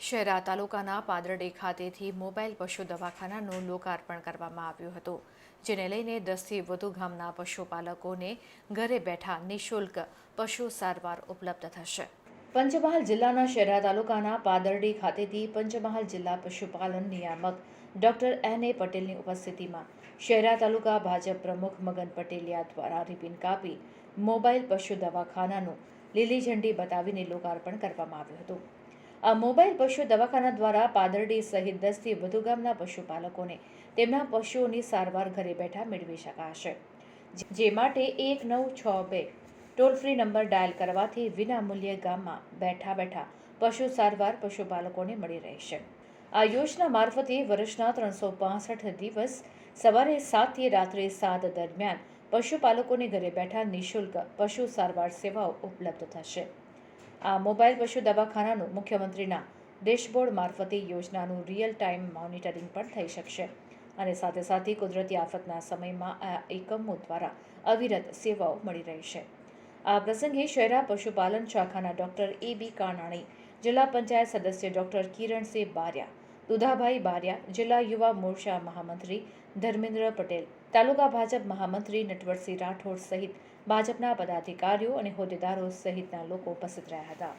શહેરા તાલુકાના પાદરડી ખાતેથી મોબાઈલ પશુ દવાખાનાનું લોકાર્પણ કરવામાં આવ્યું હતું, જેને લઈને દસથી વધુ ગામના પશુપાલકોને ઘરે બેઠા નિઃશુલ્ક પશુ સારવાર ઉપલબ્ધ થશે. પંચમહાલ જિલ્લાના શહેરા તાલુકાના પાદરડી ખાતેથી પંચમહાલ જિલ્લા પશુપાલન નિયામક ડોક્ટર એન એ પટેલની ઉપસ્થિતિમાં શહેરા તાલુકા ભાજપ પ્રમુખ મગન પટેલિયા દ્વારા રિબિન કાપી મોબાઈલ પશુ દવાખાનાનું લીલી ઝંડી બતાવીને લોકાર્પણ કરવામાં આવ્યું હતું. આ મોબાઈલ પશુ દવાખાના દ્વારા પાદરડી સહિત દસથી વધુ ગામના પશુપાલકોને તેમના પશુઓની સારવાર ઘરે બેઠા મેળવી શકાશે. જે માટે એક નવ છ બે ટોલ ફ્રી નંબર ડાયલ કરવાથી વિનામૂલ્યે ગામમાં બેઠા બેઠા પશુ સારવાર પશુપાલકોને મળી રહેશે. આ યોજના મારફતે વર્ષના ત્રણસો દિવસ સવારે સાતથી રાત્રે સાત દરમિયાન પશુપાલકોને ઘરે બેઠા નિઃશુલ્ક પશુ સારવાર સેવાઓ ઉપલબ્ધ થશે. આ મોબાઈલ પશુ દવાખાનાનું મુખ્યમંત્રીના ડેશબોર્ડ મારફતે યોજનાનું રિયલ ટાઈમ મોનિટરિંગ પણ થઈ શકશે. અને સાથે સાથે કુદરતી આફતના સમયમાં આ એકમો દ્વારા અવિરત સેવાઓ મળી રહેશે. આ પ્રસંગે શહેરા પશુપાલન શાખાના ડોક્ટર એ બી કાનાણી, જિલ્લા પંચાયત સદસ્ય ડોક્ટર કિરણસિંહ બારિયા દુધાભાઈ બારિયા, જિલ્લા યુવા મોરચા મહામંત્રી ધર્મેન્દ્ર પટેલ, તાલુકા ભાજપ મહામંત્રી નટવરસિંહ રાઠોડ સહિત ભાજપના પદાધિકારીઓ અને હોદ્દેદારો સહિતના લોકો ઉપસ્થિત રહ્યા હતા.